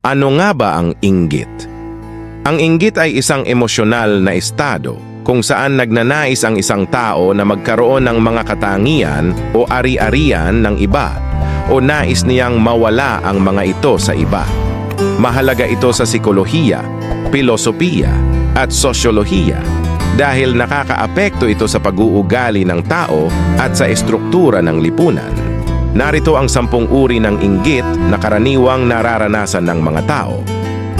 Ano nga ba ang inggit? Ang inggit ay isang emosyonal na estado kung saan nagnanais ang isang tao na magkaroon ng mga katangian o ari-arian ng iba o nais niyang mawala ang mga ito sa iba. Mahalaga ito sa sikolohiya, pilosopiya at sosyolohiya dahil nakakaapekto ito sa pag-uugali ng tao at sa estruktura ng lipunan. Narito ang sampung uri ng inggit na karaniwang nararanasan ng mga tao.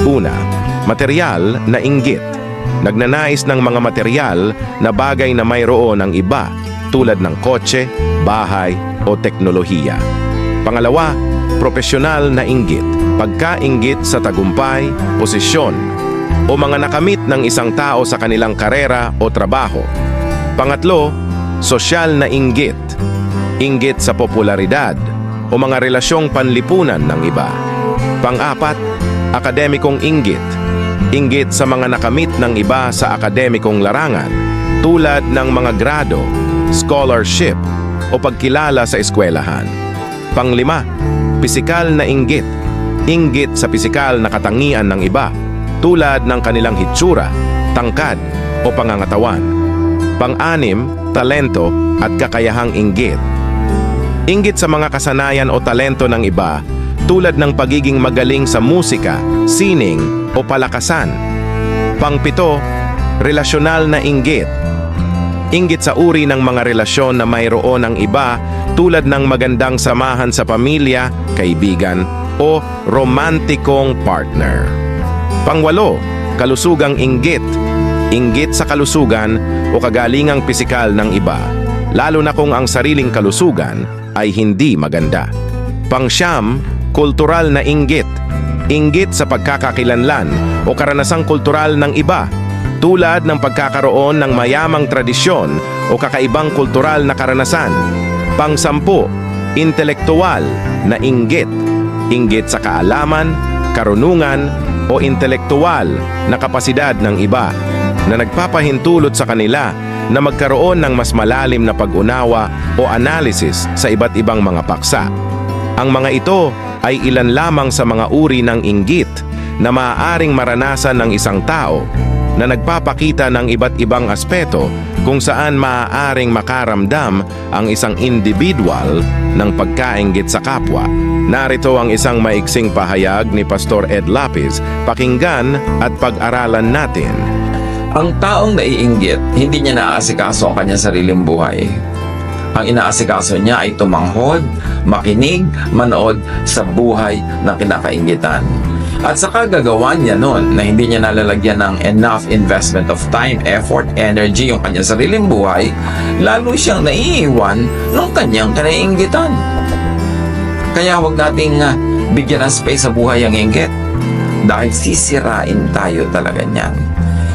Una, material na inggit. Nagnanais ng mga material na bagay na mayroon ng iba tulad ng kotse, bahay o teknolohiya. Pangalawa, profesional na inggit. Pagkainggit sa tagumpay, posisyon, o mga nakamit ng isang tao sa kanilang karera o trabaho. Pangatlo, sosyal na inggit. Inggit sa popularidad o mga relasyong panlipunan ng iba. Pang-apat, akademikong inggit. Inggit sa mga nakamit ng iba sa akademikong larangan tulad ng mga grado, scholarship o pagkilala sa eskwelahan. Panglima, pisikal na inggit. Inggit sa pisikal na katangian ng iba tulad ng kanilang hitsura, tangkad o pangangatawan. Pang-anim, talento at kakayahang inggit. Inggit sa mga kasanayan o talento ng iba tulad ng pagiging magaling sa musika, sining o palakasan. Pangpito, relasyonal na inggit. Inggit sa uri ng mga relasyon na mayroon ng iba tulad ng magandang samahan sa pamilya, kaibigan o romantikong partner. Pangwalo, kalusugang inggit. Inggit sa kalusugan o kagalingang pisikal ng iba, lalo na kung ang sariling kalusugan ay hindi maganda. Pangsyam, kultural na inggit. Inggit sa pagkakakilanlan o karanasang kultural ng iba, tulad ng pagkakaroon ng mayamang tradisyon o kakaibang kultural na karanasan. Pangsampu, intelektual na inggit. Inggit sa kaalaman, karunungan o intelektual na kapasidad ng iba na nagpapahintulot sa kanila na magkaroon ng mas malalim na pag-unawa o analysis sa iba't ibang mga paksa. Ang mga ito ay ilan lamang sa mga uri ng inggit na maaaring maranasan ng isang tao na nagpapakita ng iba't ibang aspeto kung saan maaaring makaramdam ang isang individual ng pagkainggit sa kapwa. Narito ang isang maiksing pahayag ni Pastor Ed Lapis, pakinggan at pag-aralan natin. Ang taong naiinggit, hindi niya naaasikaso ang kanyang sariling buhay. Ang inaasikaso niya ay tumanghod, makinig, manood sa buhay ng kinakaingitan. At sa kagagawa niya noon na hindi niya nalalagyan ng enough investment of time, effort, energy yung kanyang sariling buhay, lalo siyang naiiwan ng kanyang kinaingitan. Kaya huwag nating ah, bigyan ng space sa buhay ang inggit. Dahil sisirain tayo talaga niyan.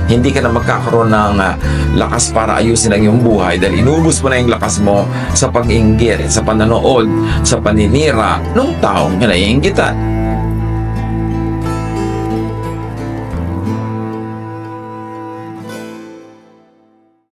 Hindi ka na magkakaroon ng ah, lakas para ayusin ang iyong buhay dahil inubos mo na yung lakas mo sa pag-inggit, sa pananood, sa paninira ng taong kinaiinggitan.